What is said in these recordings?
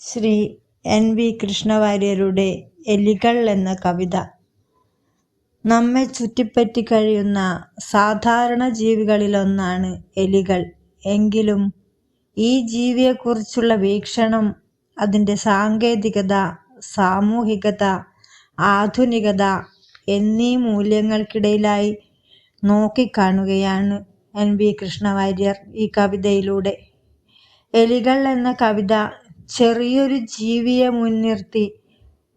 Shri N V കൃഷ്ണവാര്യരുടെ എലികൾ എന്ന കവിത. നമ്മെ ചുറ്റിപ്പറ്റി കഴിയുന്ന സാധാരണ ജീവികളിലൊന്നാണ് എലികൾ. എങ്കിലും ഈ ജീവിയെക്കുറിച്ചുള്ള വീക്ഷണം അതിന്റെ സാങ്കേതികത സാമൂഹികത ആധുനികത എന്നീ മൂല്യങ്ങൾക്കിടയിലായി നോക്കിക്കാണുകയാണ് എൻ വി കൃഷ്ണവാര്യർ ഈ കവിതയിലൂടെ. എലികൾ എന്ന കവിത ചെറിയൊരു ജീവിയെ മുൻനിർത്തി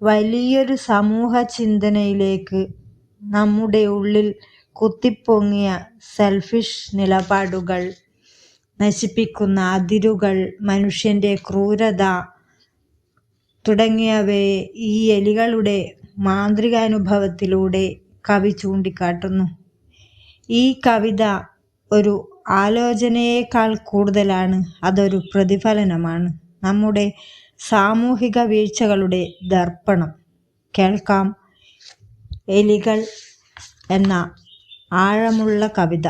വലിയൊരു സമൂഹ ചിന്തനയിലേക്ക് നമ്മുടെ ഉള്ളിൽ കുത്തിപ്പൊങ്ങിയ സെൽഫിഷ് നിലപാടുകൾ നശിപ്പിക്കുന്ന അതിരുകൾ മനുഷ്യന്റെ ക്രൂരത തുടങ്ങിയവയെ ഈ എലികളുടെ മാന്ത്രികാനുഭവത്തിലൂടെ കവി ചൂണ്ടിക്കാട്ടുന്നു. ഈ കവിത ഒരു ആലോചനയേക്കാൾ കൂടുതലാണ് അതൊരു പ്രതിഫലനമാണ്. നമ്മുടെ സാമൂഹിക വീഴ്ചകളുടെ ദർപ്പണം. കേൾക്കാം. എലികൾ എന്ന ആഴമുള്ള കവിത.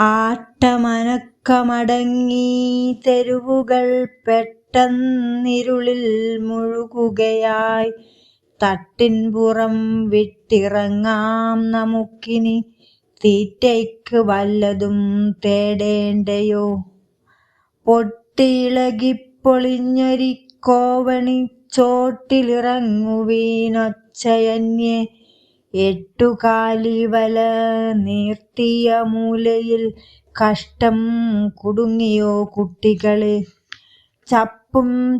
ആട്ടമനക്കമടങ്ങി തെരുവുകൾ പെട്ടെന്നിരുളിൽ മുഴുകുകയായി. തട്ടിൻപുറം വിട്ടിറങ്ങാം നമുക്കിനി. തീറ്റയ്ക്ക് വല്ലതും തേടേണ്ടയോ? പൊട്ടിയിളകിപ്പൊളിഞ്ഞൊരി കോവണി ചോട്ടിലിറങ്ങുവീനൊച്ചയന്യെ. എട്ടുകാലി വല നീർത്തിയ മൂലയിൽ കഷ്ടം കുടുങ്ങിയോ കുട്ടികളെ? ചപ്പും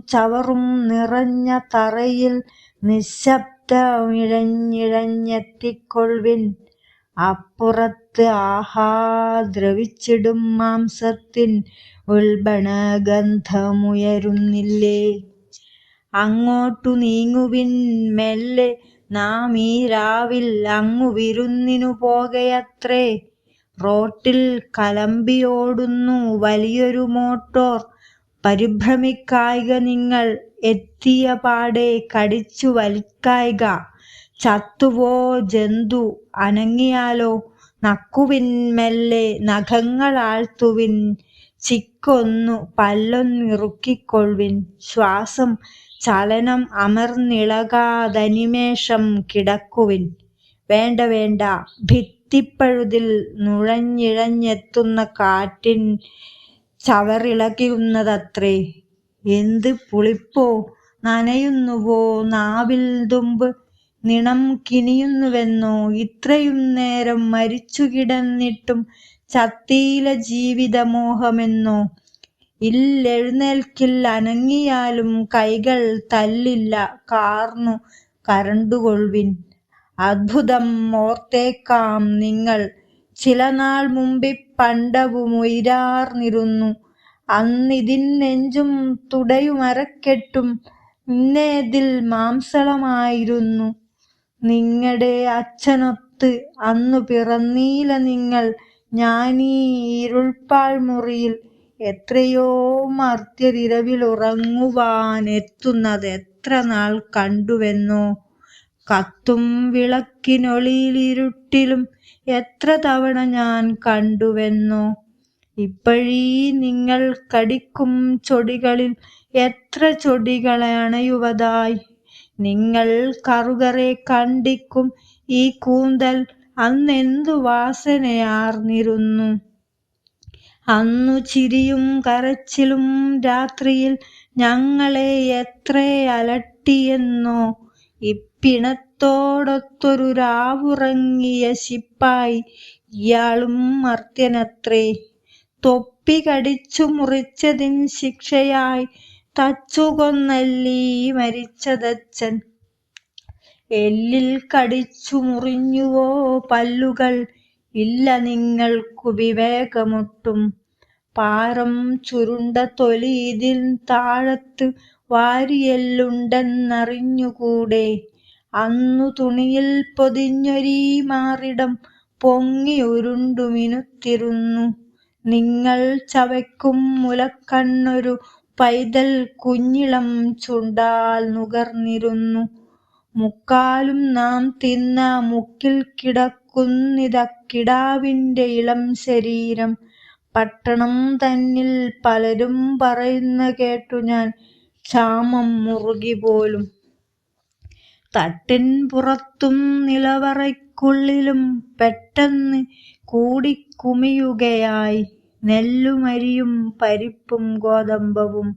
ചവറും നിറഞ്ഞ തറയിൽ നിശബ്ദമിഴഞ്ഞിഴഞ്ഞെത്തിക്കൊള്ളിൻ അപ്പുറത്ത് ആഹാ ദ്രവിച്ചിടും മാംസത്തിൻ ഉൾബണഗന്ധമുയരുന്നില്ലേ അങ്ങോട്ടു നീങ്ങുവിൻ മെല്ലെ നാം ഈ രാവിൽ അങ്ങു വിരുന്നിനു പോകയത്രേ. റോട്ടിൽ കലമ്പിയോടുന്നു വലിയൊരു മോട്ടോർ. പരിഭ്രമിക്കായ്ക നിങ്ങൾ എത്തിയ പാടെ കടിച്ചു വലിക്കായ്ക. ചത്തുവോ ജന്തു അനങ്ങിയാലോ നക്കുവിൻ മെല്ലെ നഖങ്ങളാഴ്ത്തുവിൻ. ചിക്കൊന്നു പല്ലൊന്നിറുക്കിക്കൊള്ളുവിൻ ശ്വാസം ചലനം അമർന്നിളകാതനിമേഷം കിടക്കുവിൻ. വേണ്ട വേണ്ട ഭിത്തിപ്പഴുതിൽ നുഴഞ്ഞിഴഞ്ഞെത്തുന്ന കാറ്റിൻ ചവറിളകുന്നതത്രേ എന്ത് പുളിപ്പോ നനയുന്നുവോ നാവിൽ തുമ്പ്. നിണം കിനിയുന്നുവെന്നോ ഇത്രയും നേരം മരിച്ചു കിടന്നിട്ടും ചത്തീല ജീവിതമോഹമെന്നോ. ഇല്ലെഴുന്നേൽക്കിൽ അനങ്ങിയാലും കൈകൾ തല്ലില്ല കാർന്നു കരണ്ടുകൊൾവിൻ അത്ഭുതം ഓർത്തേക്കാം നിങ്ങൾ ചില നാൾ മുമ്പിപ്പണ്ടവുമുയരാർന്നിരുന്നു അന്നിതിൻ നെഞ്ചും തുടയുമരക്കെട്ടും ഇന്നേതിൽ മാംസളമായിരുന്നു. നിങ്ങളുടെ അച്ഛനൊത്ത് അന്നു പിറന്നീല നിങ്ങൾ ഞാനീ ഇരുൾപ്പാൾ മുറിയിൽ എത്രയോ മർത്യരിരവിലുറങ്ങുവാനെത്തുന്നത് എത്ര നാൾ കണ്ടുവെന്നോ? കത്തും വിളക്കിനൊളിയിലിരുട്ടിലും എത്ര തവണ ഞാൻ കണ്ടുവെന്നോ? ഇപ്പോഴീ നിങ്ങൾ കടിക്കും ചൊടികളിൽ എത്ര ചൊടികളെ അണയുവതായി? നിങ്ങൾ കറുകറെ കണ്ടിക്കും ഈ കൂന്തൽ അന്നെന്തു വാസനയാർന്നിരുന്നു? അന്നു ചിരിയും കരച്ചിലും രാത്രിയിൽ ഞങ്ങളെ എത്ര അലട്ടിയെന്നോ? ഇപ്പിണത്തോടൊത്തൊരു രാവുറങ്ങിയ ശിപ്പായി ഇയാളും മർത്യനത്രേ. തൊപ്പി കടിച്ചു മുറിച്ചതിൻ ശിക്ഷയായി തച്ചുകൊന്നല്ലീ മരിച്ചതച്ഛൻ. എല്ലിൽ കടിച്ചു മുറിഞ്ഞുവോ പല്ലുകൾ ഇല്ല നിങ്ങൾക്കു വിവേകമൊട്ടും. പാരം ചുരുണ്ട തൊലി ഇതിൻ താഴത്ത് വാരിയെല്ലുണ്ടെന്നറിഞ്ഞുകൂടെ? അന്നു തുണിയിൽ പൊതിഞ്ഞൊരീ മാറിടം പൊങ്ങി ഉരുണ്ടുമിനുത്തിരുന്നു. നിങ്ങൾ ചവയ്ക്കും മുലക്കണ്ണൊരു പൈതൽ കുഞ്ഞിളം ചുണ്ടാൽ നുകർന്നിരുന്നു. മുക്കാലും നാം തിന്ന മുക്കിൽ കിടക്കുന്നിത കിടാവിന്റെ ഇളം ശരീരം പട്ടണം തന്നിൽ പലരും പറയുന്ന കേട്ടു ഞാൻ ക്ഷാമം മുറുകി പോലും തട്ടിൻ പുറത്തും നിലവറയ്ക്കുള്ളിലും പെട്ടെന്ന് കൂടിക്കുമിയുകയായി. നെല്ലുമരിയും പരിപ്പും ഗോതമ്പവും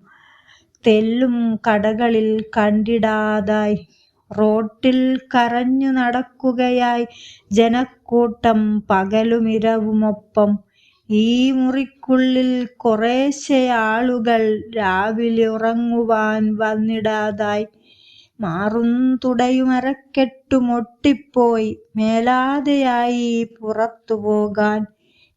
തെല്ലും കടകളിൽ കണ്ടിടാതായി. റോട്ടിൽ കരഞ്ഞു നടക്കുകയായി ജനക്കൂട്ടം പകലുമിരവുമൊപ്പം. ഈ മുറിക്കുള്ളിൽ കുറേശ്ശെ ആളുകൾ രാവിലെ ഉറങ്ങുവാൻ വന്നിടാതായി. മാറും തുടയുമരക്കെട്ടുമൊട്ടിപ്പോയി മേലാതെയായി പുറത്തു പോകാൻ.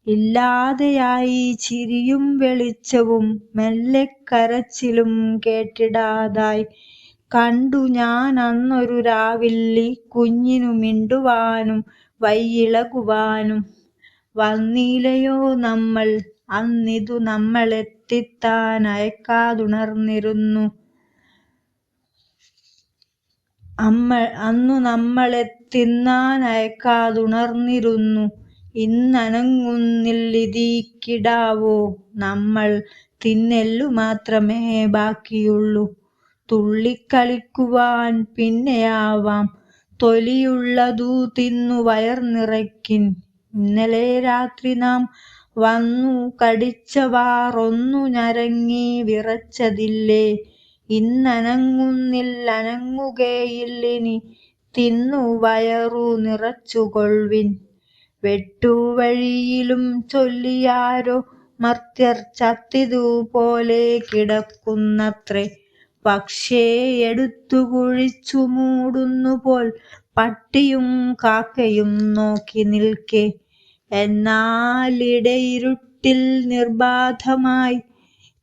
ഇല്ലാതെയായി ചിരിയും വെളിച്ചവും മെല്ലെ കരച്ചിലും കേട്ടിടാതായി. കണ്ടു ഞാൻ അന്നൊരു രാവില്ലി കുഞ്ഞിനു മിണ്ടുവാനും വയ്യിളകുവാനും. വന്നീലയോ നമ്മൾ? അന്നിതു നമ്മളെത്തിത്താൻ അയക്കാതുണർന്നിരുന്നു. അമ്മ അന്നു നമ്മളെ തിന്നാൻ അയക്കാതുണർന്നിരുന്നു. ഇന്നനങ്ങുന്നില്ലിതീക്കിടാവോ? നമ്മൾ തിന്നെല്ലു മാത്രമേ ബാക്കിയുള്ളൂ. തുള്ളിക്കളിക്കുവാൻ പിന്നെയാവാം. തൊലിയുള്ളതു തിന്നു വയർ നിറയ്ക്കിൻ ഇന്നലെ രാത്രി നാം വന്നു കടിച്ചവാറൊന്നു ഞരങ്ങി വിറച്ചതില്ലേ. ഇന്നനങ്ങുന്നില്ലനങ്ങുകയില്ലിനി തിന്നു വയറു നിറച്ചുകൊൾവിൻ വെട്ടുവഴിയിലും ചൊല്ലിയാരോ മർത്യർ ചത്തിതുപോലെ കിടക്കുന്നത്രേ. പക്ഷേ എടുത്തു കുഴിച്ചു മൂടുന്നുപോൽ പട്ടിയും കാക്കയും നോക്കി നിൽക്കെ. എന്നാലിടയിരുട്ടിൽ നിർബാധമായി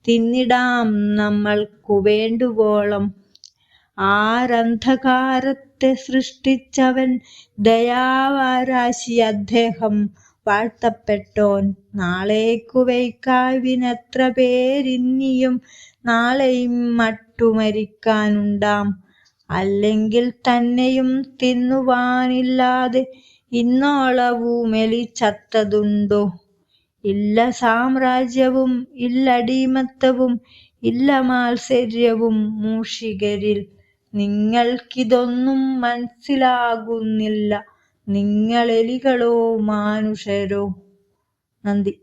തിന്നിടാം നമ്മൾക്കു വേണ്ടുവോളം. ആരന്ധകാരത്തെ സൃഷ്ടിച്ചവൻ ദയാവാരാശി. അദ്ദേഹം വാഴ്ത്തപ്പെട്ടോൻ. നാളേക്കു വയ്ക്കാവിനെത്ര പേരിന്നിയും നാളെയും മട്ടുമരിക്കാനുണ്ടാം അല്ലെങ്കിൽ തന്നെയും തിന്നുവാനില്ലാതെ ഇന്നോളവുമെലി ചത്തതുണ്ടോ ഇല്ല സാമ്രാജ്യവും ഇല്ലടിമത്തവും ഇല്ല മാത്സര്യവും മൂഷികരിൽ. നിങ്ങൾക്കിതൊന്നും മനസ്സിലാകുന്നില്ല. നിങ്ങളെലികളോ മാനുഷരോ? നന്ദി.